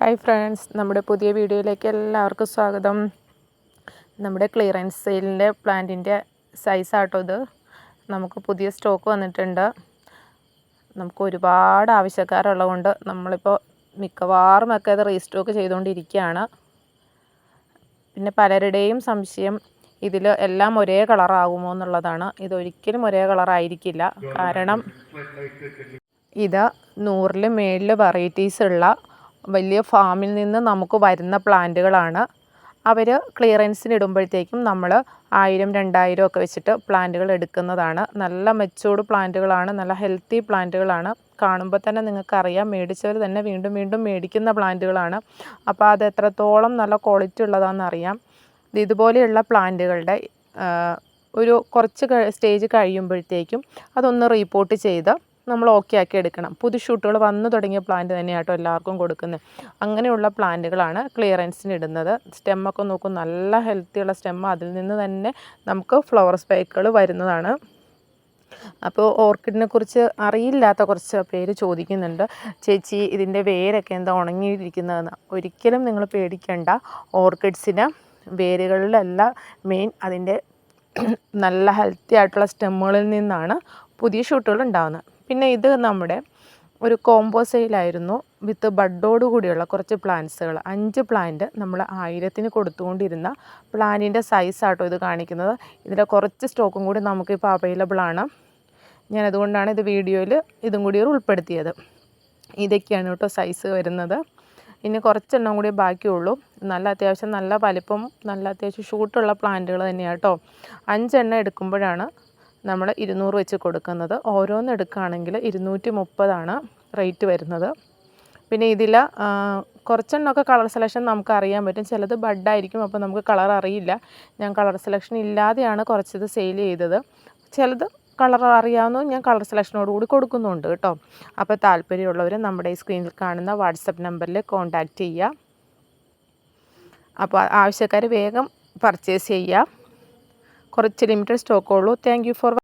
Hi friends നമ്മുടെ പുതിയ വീഡിയോയിലേക്ക് എല്ലാവർക്കും സ്വാഗതം. നമ്മുടെ ക്ലിയറൻസ് സെയിലിന്റെ പ്ലാന്റിന്റെ സൈസാട്ടോ ഇത്. നമുക്ക് പുതിയ സ്റ്റോക്ക് വന്നിട്ടുണ്ട്. നമുക്ക് ഒരുപാട് ആവശ്യക്കാരുള്ളതുകൊണ്ട് നമ്മളിപ്പോൾ മിക്കവാറും ഒക്കെ അത് റീസ്റ്റോക്ക് ചെയ്തുകൊണ്ടിരിക്കുകയാണ്. പിന്നെ പലരുടെയും സംശയം ഇതിൽ എല്ലാം ഒരേ കളറാകുമോ എന്നുള്ളതാണ്. ഇതൊരിക്കലും ഒരേ കളറായിരിക്കില്ല കാരണം ഇത് നൂറിൽ മേളിൽ വെറൈറ്റീസ് ഉള്ള വലിയ ഫാമിൽ നിന്ന് നമുക്ക് വരുന്ന പ്ലാന്റുകളാണ്. അവർ ക്ലിയറൻസിന് ഇടുമ്പോഴത്തേക്കും നമ്മൾ ആയിരം രണ്ടായിരം ഒക്കെ വെച്ചിട്ട് പ്ലാന്റുകൾ എടുക്കുന്നതാണ്. നല്ല മെച്ചൂർഡ് പ്ലാന്റുകളാണ് നല്ല ഹെൽത്തി പ്ലാന്റുകളാണ്. കാണുമ്പോൾ തന്നെ നിങ്ങൾക്കറിയാം മേടിച്ചവർ തന്നെ വീണ്ടും വീണ്ടും മേടിക്കുന്ന പ്ലാന്റുകളാണ്. അപ്പോൾ അത് എത്രത്തോളം നല്ല ക്വാളിറ്റി ഉള്ളതാണെന്ന് അറിയാം. ഇതുപോലെയുള്ള പ്ലാന്റുകളുടെ ഒരു കുറച്ച് സ്റ്റേജ് കഴിയുമ്പോഴത്തേക്കും അതൊന്ന് റീപ്പോർട്ട് ചെയ്ത് നമ്മൾ ഓക്കെ ആക്കി എടുക്കണം. പുതു ഷൂട്ടുകൾ വന്നു തുടങ്ങിയ പ്ലാന്റ് തന്നെയാട്ടോ എല്ലാവർക്കും കൊടുക്കുന്നത് അങ്ങനെയുള്ള പ്ലാന്റുകളാണ് ക്ലിയറൻസിന് ഇടുന്നത്. സ്റ്റെമ്മൊക്കെ നോക്കും നല്ല ഹെൽത്തിയുള്ള സ്റ്റെമ്മ് അതിൽ നിന്ന് തന്നെ നമുക്ക് ഫ്ലവർ സ്പൈക്കുകൾ വരുന്നതാണ്. അപ്പോൾ ഓർക്കിഡിനെ കുറിച്ച് അറിയില്ലാത്ത കുറച്ച് പേര് ചോദിക്കുന്നുണ്ട്. ചേച്ചി ഇതിന്റെ വേരൊക്കെ എന്താ ഉണങ്ങിയിരിക്കുന്നതെന്ന്? ഒരിക്കലും നിങ്ങൾ പേടിക്കേണ്ട. ഓർക്കിഡ്സിന് വേരുകളിലല്ല മെയിൻ അതിന്റെ നല്ല ഹെൽത്തി ആയിട്ടുള്ള സ്റ്റെമ്മുകളിൽ നിന്നാണ് പുതിയ ഷൂട്ടുകൾ ഉണ്ടാകുന്നത് പിന്നെ ഇത് നമ്മുടെ ഒരു കോംബോ സെയിലായിരുന്നു വിത്ത് ബഡോട് കൂടിയുള്ള കുറച്ച് പ്ലാന്റ്സുകൾ അഞ്ച് പ്ലാന്റ് നമ്മൾ ആയിരത്തിന് കൊടുത്തുകൊണ്ടിരുന്ന പ്ലാന്റിന്റെ സൈസാട്ടോ ഇത് കാണിക്കുന്നത്. ഇതിന്റെ കുറച്ച് സ്റ്റോക്കും കൂടി നമുക്കിപ്പോൾ അവൈലബിൾ ആണ്. ഞാൻ അതുകൊണ്ടാണ് ഇത് വീഡിയോയിൽ ഇതും കൂടി ഉൾപ്പെടുത്തിയത്. ഇതൊക്കെയാണ് കേട്ടോ സൈസ് വരുന്നത്. ഇനി കുറച്ചെണ്ണം കൂടി ബാക്കിയുള്ളൂ. നല്ല അത്യാവശ്യം നല്ല വലിപ്പം നല്ല അത്യാവശ്യം ഷൂട്ടുള്ള പ്ലാന്റുകൾ തന്നെയാണ് കേട്ടോ. അഞ്ചെണ്ണം എടുക്കുമ്പോഴാണ് നമ്മൾ ഇരുന്നൂറ് വെച്ച് കൊടുക്കുന്നത്. ഓരോന്ന് എടുക്കുകയാണെങ്കിൽ ഇരുന്നൂറ്റി മുപ്പതാണ് റേറ്റ് വരുന്നത്. പിന്നെ ഇതിൽ കുറച്ചെണ്ണമൊക്കെ കളർ സെലക്ഷൻ നമുക്ക് അറിയാൻ പറ്റും. ചിലത് ബഡായിരിക്കും അപ്പോൾ നമുക്ക് കളർ അറിയില്ല. ഞാൻ കളർ സെലക്ഷൻ ഇല്ലാതെയാണ് കുറച്ചത് സെയിൽ ചെയ്തത്. ചിലത് കളർ അറിയാവുന്നതും ഞാൻ കളർ സെലക്ഷനോട് കൂടി കൊടുക്കുന്നുണ്ട് കേട്ടോ. അപ്പോൾ താല്പര്യമുള്ളവർ നമ്മുടെ ഈ സ്ക്രീനിൽ കാണുന്ന വാട്സപ്പ് നമ്പറിൽ കോൺടാക്റ്റ് ചെയ്യുക. അപ്പോൾ ആവശ്യക്കാർ വേഗം പർച്ചേസ് ചെയ്യുക. കുറച്ച് ലിമിറ്റഡ് സ്റ്റോക്കുള്ളൂ താങ്ക് യു ഫോർ